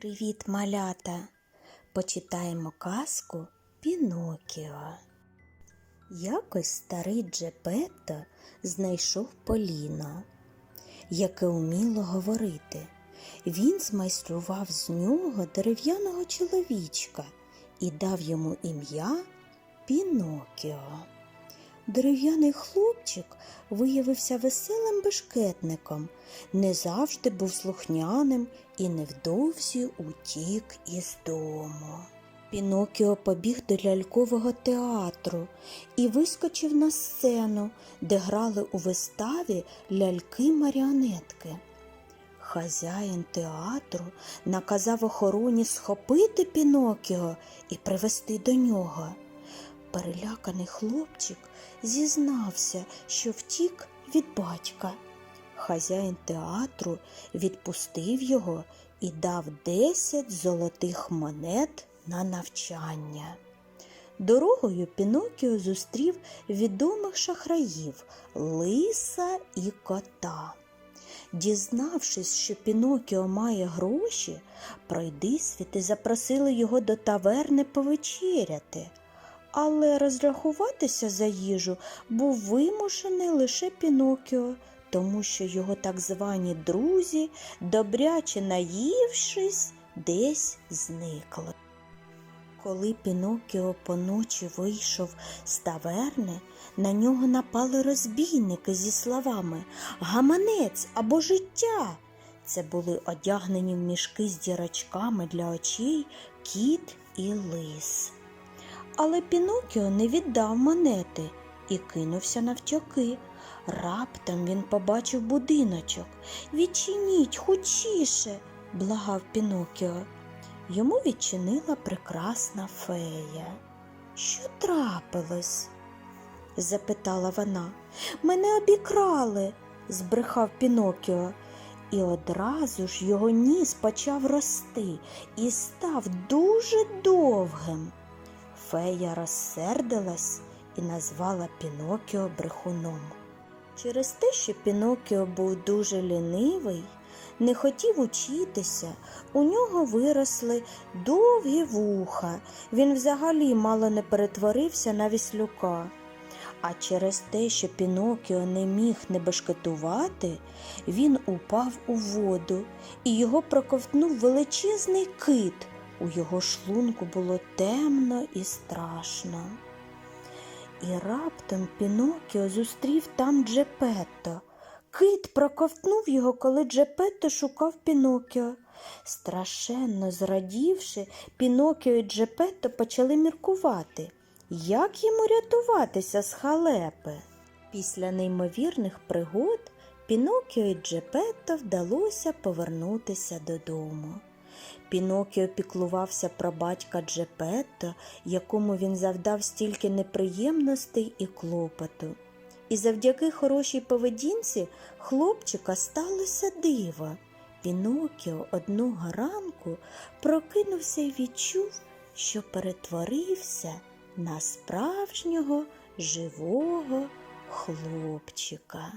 Привіт, малята! Почитаємо казку Пінокіо. Якось старий Джепетто знайшов Поліно, яке уміло говорити. Він змайстрував з нього дерев'яного чоловічка і дав йому ім'я Пінокіо. Дерев'яний хлопчик виявився веселим бешкетником, не завжди був слухняним і невдовзі утік із дому. Пінокіо побіг до лялькового театру і вискочив на сцену, де грали у виставі ляльки-маріонетки. Хазяїн театру наказав охороні схопити Пінокіо і привести до нього. Переляканий хлопчик зізнався, що втік від батька. Хазяїн театру відпустив його і дав десять золотих монет на навчання. Дорогою Пінокіо зустрів відомих шахраїв лиса і кота. Дізнавшись, що Пінокіо має гроші, пройдисвіти запросили його до таверни повечеряти. Але розрахуватися за їжу був вимушений лише Пінокіо, тому що його так звані друзі, добряче наївшись, десь зникли. Коли Пінокіо поночі вийшов з таверни, на нього напали розбійники зі словами Гаманець або життя. Це були одягнені в мішки з дірочками для очей кіт і лис. Але Пінокіо не віддав монети і кинувся навтьоки. Раптом він побачив будиночок. Відчиніть хучіше, благав Пінокіо. Йому відчинила прекрасна фея. Що трапилось? запитала вона. Мене обікрали, збрехав Пінокіо. І одразу ж його ніс почав рости і став дуже довгим. Фея розсердилась і назвала Пінокіо брехуном. Через те, що Пінокіо був дуже лінивий, не хотів учитися, у нього виросли довгі вуха, він взагалі мало не перетворився на віслюка. А через те, що Пінокіо не міг не бешкетувати, він упав у воду і його проковтнув величезний кит. У його шлунку було темно і страшно. І раптом Пінокіо зустрів там Джепетто. Кит проковтнув його, коли Джепетто шукав Пінокіо. Страшенно зрадівши, Пінокіо і Джепетто почали міркувати, як йому рятуватися з халепи. Після неймовірних пригод Пінокіо і Джепетто вдалося повернутися додому. Пінокіо піклувався про батька Джепетто, якому він завдав стільки неприємностей і клопоту. І завдяки хорошій поведінці хлопчика сталося диво. Пінокіо одного ранку прокинувся і відчув, що перетворився на справжнього живого хлопчика.